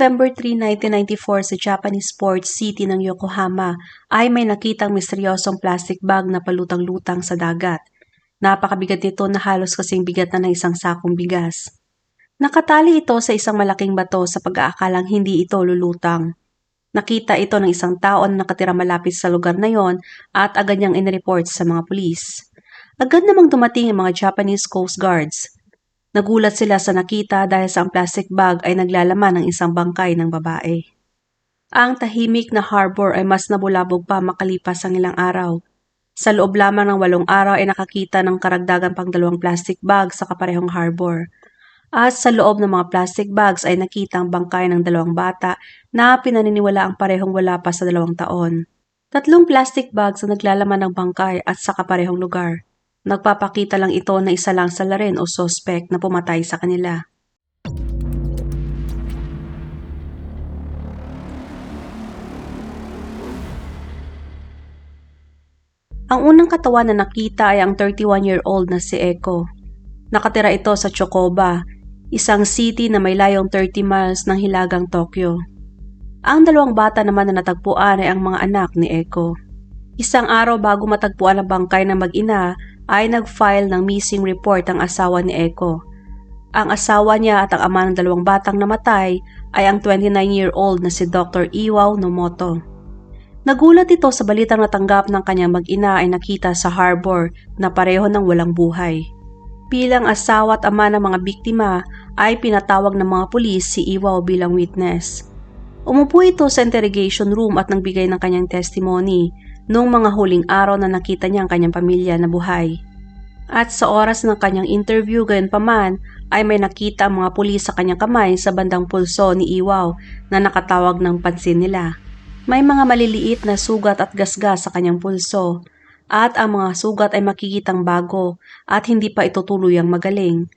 November 3, 1994 sa Japanese port city ng Yokohama ay may nakitang misteryosong plastic bag na palutang-lutang sa dagat. Napakabigat nito na halos kasing bigat na ng isang sakong bigas. Nakatali ito sa isang malaking bato sa pag-aakalang hindi ito lulutang. Nakita ito ng isang tao na nakatira malapit sa lugar na yon at agad niyang inireport sa mga pulis. Agad namang dumating ang mga Japanese Coast Guards. Nagulat sila sa nakita dahil sa ang plastic bag ay naglalaman ng isang bangkay ng babae. Ang tahimik na harbor ay mas nabulabog pa makalipas ang ilang araw. Sa loob lamang ng walong araw ay nakakita ng karagdagan pang dalawang plastic bag sa kaparehong harbor. At sa loob ng mga plastic bags ay nakita ang bangkay ng dalawang bata na pinaniniwala ang parehong wala pa sa dalawang taon. Tatlong plastic bags na naglalaman ng bangkay at sa kaparehong lugar. Nagpapakita lang ito na isa lang sa larin o suspect na pumatay sa kanila. Ang unang katawan na nakita ay ang 31-year-old na si Eko. Nakatira ito sa Chocoba, isang city na may layong 30 miles ng hilagang Tokyo. Ang dalawang bata naman na natagpuan ay ang mga anak ni Eko. Isang araw bago matagpuan ang bangkay ng mag-ina ay nag-file ng missing report ang asawa ni Eko. Ang asawa niya at ang ama ng dalawang batang namatay ay ang 29-year-old na si Dr. Iwaw Nomoto. Nagulat ito sa balitang natanggap ng kanyang mag-ina ay nakita sa harbor na pareho ng walang buhay. Bilang asawa at ama ng mga biktima ay pinatawag ng mga pulis si Iwaw bilang witness. Umupo ito sa interrogation room at nagbigay ng kanyang testimony noong mga huling araw na nakita niya ang kanyang pamilya na buhay. At sa oras ng kanyang interview gayon paman ay may nakita ang mga pulis sa kanyang kamay sa bandang pulso ni Iwaw na nakatawag ng pansin nila. May mga maliliit na sugat at gasgas sa kanyang pulso at ang mga sugat ay makikitang bago at hindi pa ito tuluyang magaling.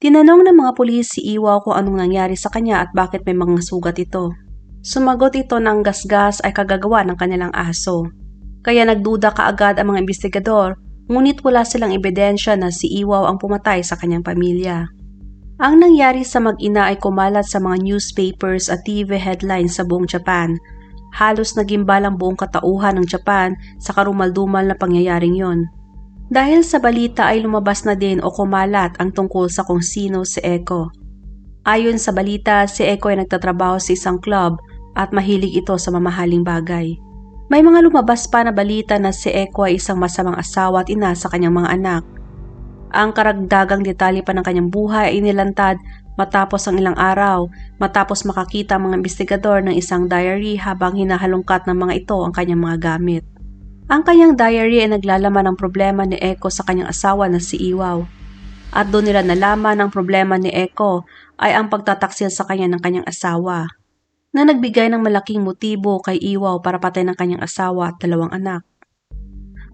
Tinanong ng mga pulis si Iwaw kung anong nangyari sa kanya at bakit may mga sugat ito. Sumagot ito ng gasgas ay kagagawa ng kanilang aso. Kaya nagduda kaagad ang mga investigador ngunit wala silang ebidensya na si Iwaw ang pumatay sa kanyang pamilya. Ang nangyari sa mag-ina ay kumalat sa mga newspapers at TV headlines sa buong Japan halos nagimbal ang buong katauhan ng Japan sa karumaldumal na pangyayaring yon. Dahil sa balita ay lumabas na din o kumalat ang tungkol sa kung sino si Eko. Ayon sa balita, si Eko ay nagtatrabaho sa isang club at mahilig ito sa mamahaling bagay. May mga lumabas pa na balita na si Eko ay isang masamang asawa at ina sa kanyang mga anak. Ang karagdagang detalye pa ng kanyang buhay ay nilantad Matapos ang ilang araw, matapos makakita ang mga investigador ng isang diary habang hinahalungkat ng mga ito ang kanyang mga gamit. Ang kanyang diary ay naglalaman ng problema ni Eko sa kanyang asawa na si Iwaw. At doon nila nalaman ang problema ni Eko ay ang pagtataksil sa kanya ng kanyang asawa na nagbigay ng malaking motibo kay Iwaw para patay ng kanyang asawa at dalawang anak.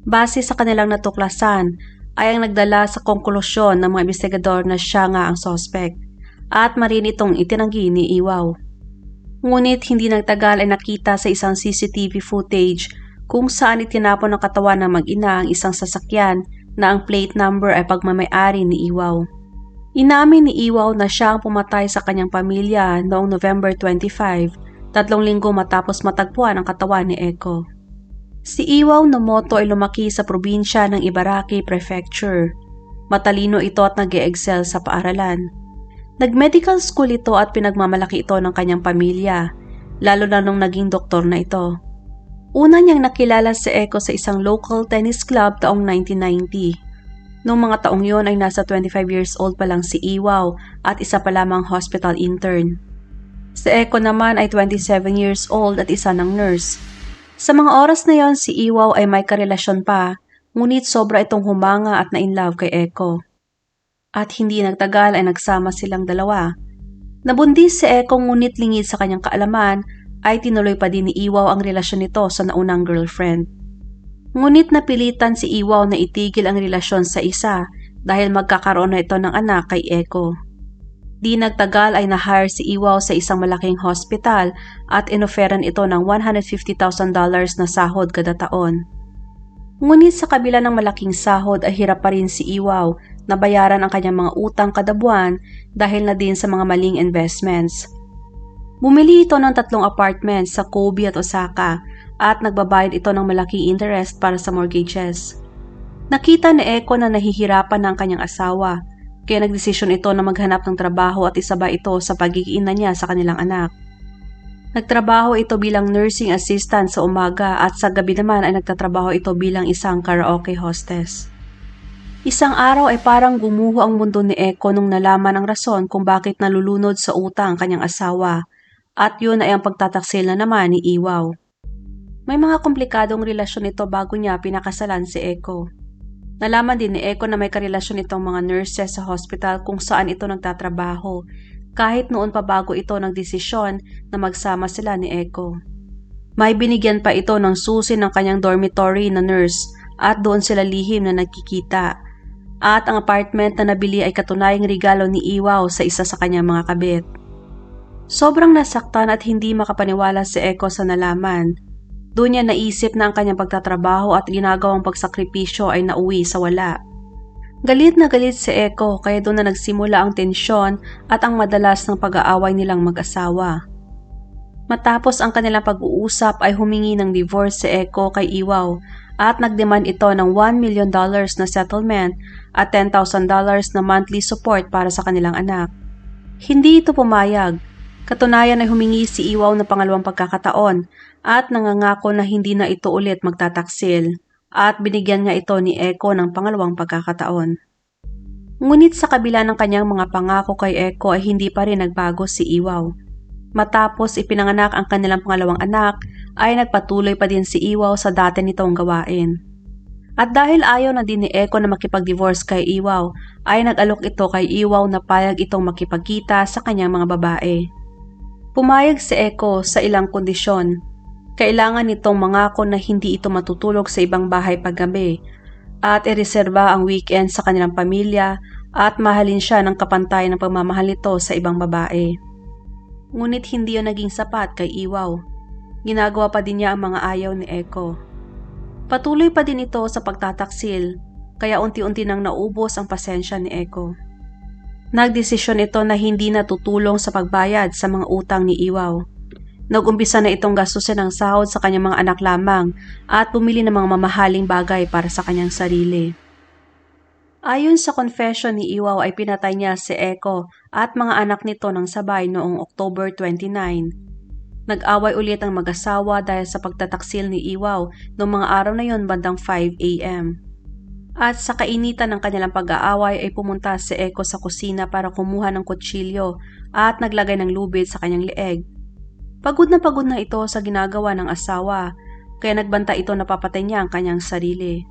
Base sa kanilang natuklasan ay ang nagdala sa konklusyon ng mga investigador na siya nga ang suspect at marin itong itinanggi ni Iwaw. Ngunit hindi nagtagal ay nakita sa isang CCTV footage kung saan itinapon ng katawan ng mag-ina ang isang sasakyan na ang plate number ay pagmamayari ni Iwaw. Inamin ni Iwaw na siya ang pumatay sa kanyang pamilya noong November 25, tatlong linggo matapos matagpuan ang katawan ni Eko. Si Iwaw Nomoto ay lumaki sa probinsya ng Ibaraki Prefecture. Matalino ito at nag excel sa paaralan. Nag-medical school ito at pinagmamalaki ito ng kanyang pamilya, lalo na nung naging doktor na ito. Una niyang nakilala si Eko sa isang local tennis club taong 1990. Noong mga taong yon ay nasa 25 years old pa lang si Iwaw at isa pa lamang hospital intern. Si Eko naman ay 27 years old at isa ng nurse. Sa mga oras na yon si Iwaw ay may karelasyon pa, ngunit sobra itong humanga at na-inlove kay Eko at hindi nagtagal ay nagsama silang dalawa. Nabundis si Eko ngunit lingid sa kanyang kaalaman ay tinuloy pa din ni Iwaw ang relasyon nito sa naunang girlfriend. Ngunit napilitan si Iwaw na itigil ang relasyon sa isa dahil magkakaroon na ito ng anak kay Eko. Di nagtagal ay na-hire si Iwaw sa isang malaking hospital at inoferan ito ng $150,000 na sahod kada taon. Ngunit sa kabila ng malaking sahod ay hirap pa rin si Iwaw na bayaran ang kanyang mga utang kada buwan dahil na din sa mga maling investments. Bumili ito ng tatlong apartment sa Kobe at Osaka at nagbabayad ito ng malaking interest para sa mortgages. Nakita ni Eko na nahihirapan ng kanyang asawa kaya nagdesisyon ito na maghanap ng trabaho at isabay ito sa pagiging ina niya sa kanilang anak. Nagtrabaho ito bilang nursing assistant sa umaga at sa gabi naman ay nagtatrabaho ito bilang isang karaoke hostess. Isang araw ay parang gumuho ang mundo ni Eko nung nalaman ang rason kung bakit nalulunod sa utang kanyang asawa at yun ay ang pagtataksil na naman ni Iwaw. May mga komplikadong relasyon ito bago niya pinakasalan si Eko. Nalaman din ni Eko na may karelasyon itong mga nurses sa hospital kung saan ito nagtatrabaho kahit noon pa bago ito nagdesisyon na magsama sila ni Eko. May binigyan pa ito ng susi ng kanyang dormitory na nurse at doon sila lihim na nagkikita. At ang apartment na nabili ay katunayang regalo ni Iwaw sa isa sa kanyang mga kabit. Sobrang nasaktan at hindi makapaniwala si Eko sa nalaman. Doon niya naisip na ang kanyang pagtatrabaho at ginagawang pagsakripisyo ay nauwi sa wala. Galit na galit si Eko kaya doon na nagsimula ang tensyon at ang madalas ng pag-aaway nilang mag-asawa. Matapos ang kanilang pag-uusap ay humingi ng divorce si Eko kay Iwaw at nagdemand ito ng $1 million dollars na settlement at $10,000 dollars na monthly support para sa kanilang anak. Hindi ito pumayag. Katunayan ay humingi si Iwaw ng pangalawang pagkakataon at nangangako na hindi na ito ulit magtataksil at binigyan niya ito ni Eko ng pangalawang pagkakataon. Ngunit sa kabila ng kanyang mga pangako kay Eko ay hindi pa rin nagbago si Iwaw. Matapos ipinanganak ang kanilang pangalawang anak, ay nagpatuloy pa din si Iwaw sa dati nitong gawain. At dahil ayaw na din ni Eko na makipag-divorce kay Iwaw, ay nag-alok ito kay Iwaw na payag itong makipagkita sa kanyang mga babae. Pumayag si Eko sa ilang kondisyon. Kailangan nitong mangako na hindi ito matutulog sa ibang bahay paggabi at ireserba ang weekend sa kanilang pamilya at mahalin siya ng kapantay ng pagmamahal nito sa ibang babae. Ngunit hindi yun naging sapat kay Iwaw. Ginagawa pa din niya ang mga ayaw ni Eko. Patuloy pa din ito sa pagtataksil, kaya unti-unti nang naubos ang pasensya ni Eko. Nagdesisyon ito na hindi natutulong sa pagbayad sa mga utang ni Iwaw. Nagumpisa na itong gastusin ng sahod sa kanyang mga anak lamang at bumili ng mga mamahaling bagay para sa kanyang sarili. Ayon sa confession ni Iwaw ay pinatay niya si Eko at mga anak nito ng sabay noong October 29. Nag-away ulit ang mag-asawa dahil sa pagtataksil ni Iwaw noong mga araw na yon bandang 5 a.m. At sa kainitan ng kanilang pag-aaway ay pumunta si Eko sa kusina para kumuha ng kutsilyo at naglagay ng lubid sa kanyang leeg. Pagod na pagod na ito sa ginagawa ng asawa, kaya nagbanta ito na papatay niya ang kanyang sarili.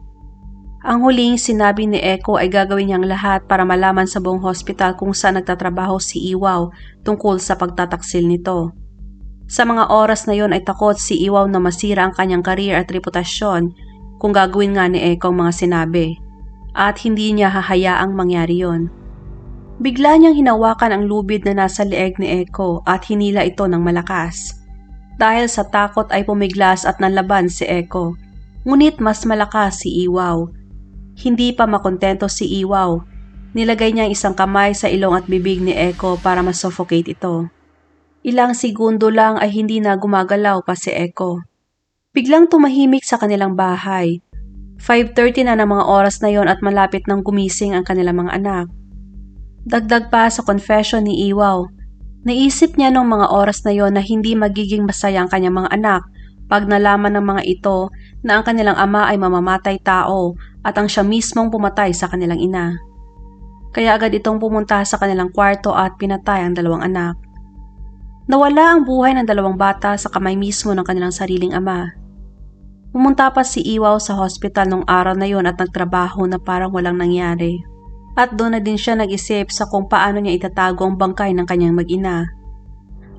Ang huling sinabi ni Eko ay gagawin niyang lahat para malaman sa buong hospital kung saan nagtatrabaho si Iwaw tungkol sa pagtataksil nito. Sa mga oras na yon ay takot si Iwaw na masira ang kanyang karir at reputasyon kung gagawin nga ni Eko ang mga sinabi at hindi niya hahayaang mangyari yon. Bigla niyang hinawakan ang lubid na nasa leeg ni Eko at hinila ito ng malakas. Dahil sa takot ay pumiglas at nanlaban si Eko. Ngunit mas malakas si Iwaw. Hindi pa makontento si Iwaw. Nilagay niya ang isang kamay sa ilong at bibig ni Eko para masuffocate ito. Ilang segundo lang ay hindi na gumagalaw pa si Eko. Biglang tumahimik sa kanilang bahay. 5.30 na ng mga oras na yon at malapit nang gumising ang kanilang mga anak. Dagdag pa sa confession ni Iwaw, naisip niya nung mga oras na yon na hindi magiging masaya ang kanyang mga anak pag nalaman ng mga ito na ang kanilang ama ay mamamatay tao at ang siya mismong pumatay sa kanilang ina. Kaya agad itong pumunta sa kanilang kwarto at pinatay ang dalawang anak. Nawala ang buhay ng dalawang bata sa kamay mismo ng kanilang sariling ama. Pumunta pa si Iwaw sa hospital nung araw na yon at nagtrabaho na parang walang nangyari. At doon na din siya nag-isip sa kung paano niya itatago ang bangkay ng kanyang mag-ina.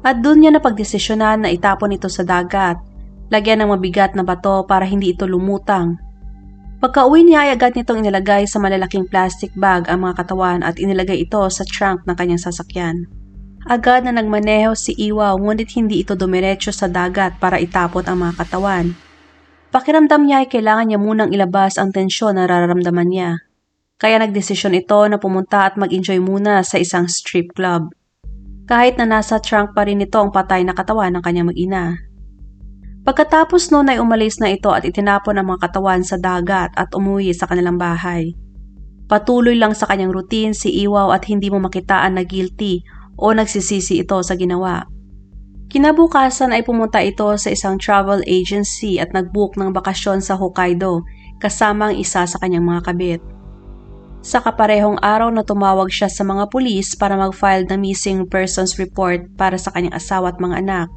At doon niya napagdesisyonan na itapon ito sa dagat, lagyan ng mabigat na bato para hindi ito lumutang. Pagka-uwi niya ay agad nitong inilagay sa malalaking plastic bag ang mga katawan at inilagay ito sa trunk ng kanyang sasakyan. Agad na nagmaneho si Iwaw ngunit hindi ito dumiretso sa dagat para itapon ang mga katawan. Pakiramdam niya ay kailangan niya munang ilabas ang tensyon na nararamdaman niya. Kaya nagdesisyon ito na pumunta at mag-enjoy muna sa isang strip club. kahit na nasa trunk pa rin ito ang patay na katawan ng kanyang mag-ina. Pagkatapos noon ay umalis na ito at itinapon ang mga katawan sa dagat at umuwi sa kanilang bahay. Patuloy lang sa kanyang routine si Iwaw at hindi mo makitaan na guilty o nagsisisi ito sa ginawa. Kinabukasan ay pumunta ito sa isang travel agency at nagbook ng bakasyon sa Hokkaido kasama ang isa sa kanyang mga kabit. Sa kaparehong araw na tumawag siya sa mga pulis para mag-file ng missing persons report para sa kanyang asawa at mga anak.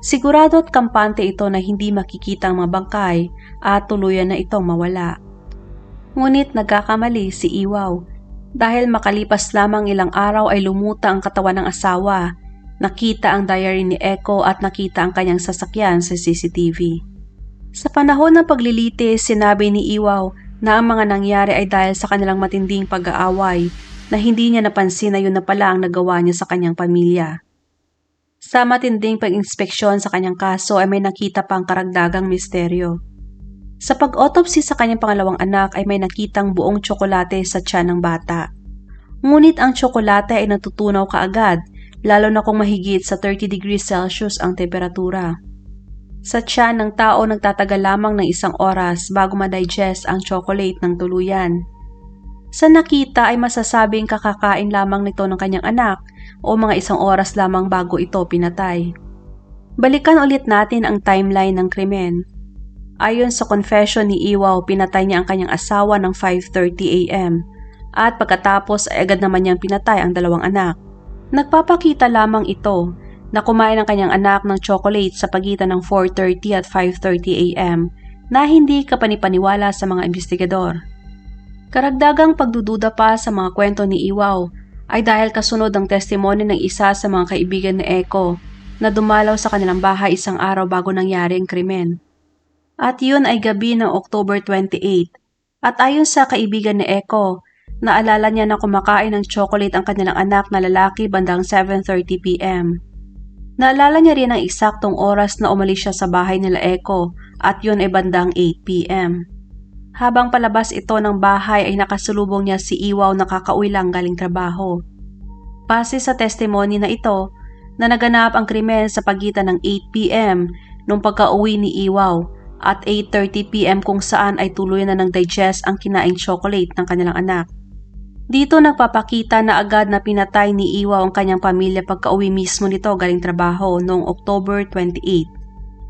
Sigurado at kampante ito na hindi makikita ang mga bangkay at tuluyan na itong mawala. Ngunit nagkakamali si Iwaw dahil makalipas lamang ilang araw ay lumuta ang katawan ng asawa, nakita ang diary ni Echo at nakita ang kanyang sasakyan sa CCTV. Sa panahon ng paglilitis, sinabi ni Iwaw na ang mga nangyari ay dahil sa kanilang matinding pag-aaway na hindi niya napansin na yun na pala ang nagawa niya sa kanyang pamilya. Sa matinding pag-inspeksyon sa kanyang kaso ay may nakita pang karagdagang misteryo. Sa pag-autopsy sa kanyang pangalawang anak ay may nakitang buong tsokolate sa tiyan ng bata. Ngunit ang tsokolate ay natutunaw kaagad, lalo na kung mahigit sa 30 degrees Celsius ang temperatura. Sa tiyan ng tao nagtatagal lamang ng isang oras bago ma-digest ang chocolate ng tuluyan. Sa nakita ay masasabing kakakain lamang nito ng kanyang anak o mga isang oras lamang bago ito pinatay. Balikan ulit natin ang timeline ng krimen. Ayon sa confession ni Iwaw, pinatay niya ang kanyang asawa ng 5.30 a.m. at pagkatapos ay agad naman niyang pinatay ang dalawang anak. Nagpapakita lamang ito na kumain ang kanyang anak ng chocolate sa pagitan ng 4.30 at 5.30 a.m. na hindi kapanipaniwala sa mga investigador. Karagdagang pagdududa pa sa mga kwento ni Iwaw ay dahil kasunod ang testimonya ng isa sa mga kaibigan ni Eko na dumalaw sa kanilang bahay isang araw bago nangyari ang krimen. At yun ay gabi ng October 28. At ayon sa kaibigan ni Eko, naalala niya na kumakain ng chocolate ang kanilang anak na lalaki bandang 7.30pm. Naalala niya rin ang eksaktong oras na umalis siya sa bahay nila Eko at yun ay bandang 8pm. Habang palabas ito ng bahay ay nakasulubong niya si Iwaw na kakauwi lang galing trabaho. Base sa testimony na ito, na naganap ang krimen sa pagitan ng 8pm nung pagka-uwi ni Iwaw at 8.30pm kung saan ay tuloy na ng digest ang kinaing chocolate ng kanilang anak. Dito nagpapakita na agad na pinatay ni Iwa ang kanyang pamilya pagka-uwi mismo nito galing trabaho noong October 28.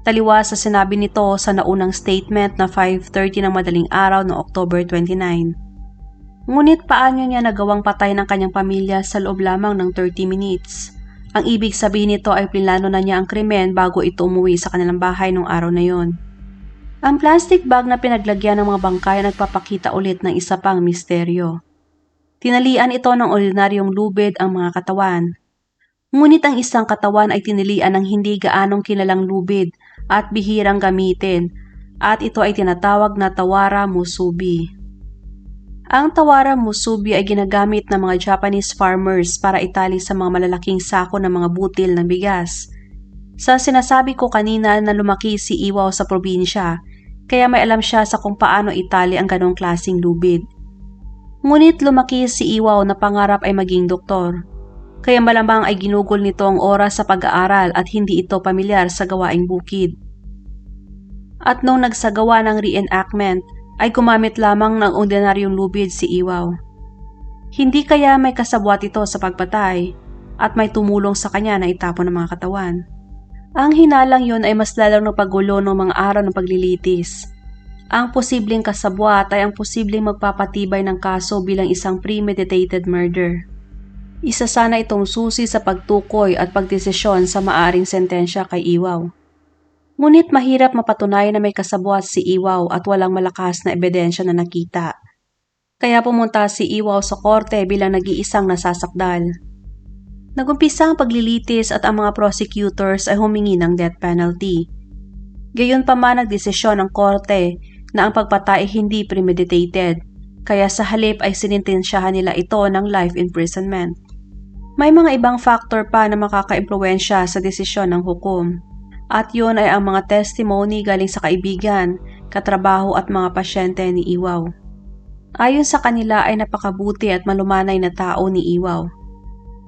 Taliwa sa sinabi nito sa naunang statement na 5.30 ng madaling araw noong October 29. Ngunit paano niya nagawang patay ng kanyang pamilya sa loob lamang ng 30 minutes? Ang ibig sabihin nito ay plinano na niya ang krimen bago ito umuwi sa kanilang bahay noong araw na yon. Ang plastic bag na pinaglagyan ng mga bangkay nagpapakita ulit ng isa pang misteryo. Tinalian ito ng ordinaryong lubid ang mga katawan. Ngunit ang isang katawan ay tinilian ng hindi gaanong kilalang lubid at bihirang gamitin at ito ay tinatawag na Tawara Musubi. Ang Tawara Musubi ay ginagamit ng mga Japanese farmers para itali sa mga malalaking sako ng mga butil ng bigas. Sa sinasabi ko kanina na lumaki si Iwaw sa probinsya, kaya may alam siya sa kung paano itali ang ganong klasing lubid. Ngunit lumaki si Iwaw na pangarap ay maging doktor. Kaya malamang ay ginugol nito ang oras sa pag-aaral at hindi ito pamilyar sa gawaing bukid. At nung nagsagawa ng reenactment, ay gumamit lamang ng ordinaryong lubid si Iwaw. Hindi kaya may kasabwat ito sa pagpatay at may tumulong sa kanya na itapon ng mga katawan. Ang hinalang yun ay mas lalong napagulo ng mga araw ng paglilitis. Ang posibleng kasabwat ay ang posibleng magpapatibay ng kaso bilang isang premeditated murder. Isa sana itong susi sa pagtukoy at pagdesisyon sa maaring sentensya kay Iwaw. Ngunit mahirap mapatunayan na may kasabwat si Iwaw at walang malakas na ebidensya na nakita. Kaya pumunta si Iwaw sa korte bilang nag-iisang nasasakdal. Nagumpisa ang paglilitis at ang mga prosecutors ay humingi ng death penalty. Gayon pa man nagdesisyon ng korte na ang pagpatay hindi premeditated, kaya sa halip ay sinintensyahan nila ito ng life imprisonment. May mga ibang factor pa na makakaimpluensya sa desisyon ng hukom. At yun ay ang mga testimony galing sa kaibigan, katrabaho at mga pasyente ni Iwaw. Ayon sa kanila ay napakabuti at malumanay na tao ni Iwaw.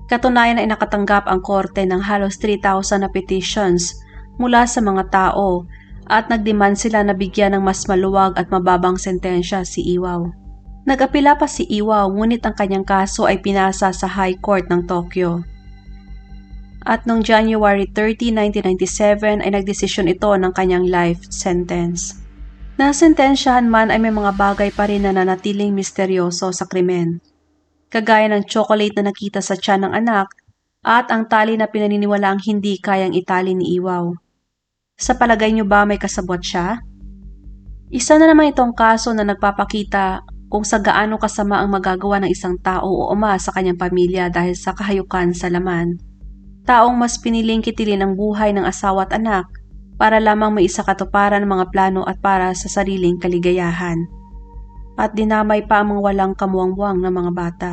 Katunayan ay nakatanggap ang korte ng halos 3,000 na petitions mula sa mga tao at nagdemand sila na bigyan ng mas maluwag at mababang sentensya si Iwaw. Nag-apila pa si Iwaw ngunit ang kanyang kaso ay pinasa sa High Court ng Tokyo. At noong January 30, 1997 ay nagdesisyon ito ng kanyang life sentence. Nasentensyahan man ay may mga bagay pa rin na nanatiling misteryoso sa krimen. Kagaya ng chocolate na nakita sa tiyan ng anak at ang tali na pinaniniwalaang hindi kayang itali ni Iwaw. Sa palagay niyo ba may kasabwat siya? Isa na naman itong kaso na nagpapakita kung sa gaano kasama ang magagawa ng isang tao o ama sa kanyang pamilya dahil sa kahayukan sa laman. Taong mas piniling kitilin ang buhay ng asawa at anak para lamang may isa katuparan ng mga plano at para sa sariling kaligayahan. At dinamay pa ang mga walang kamuwang-buwang ng mga bata.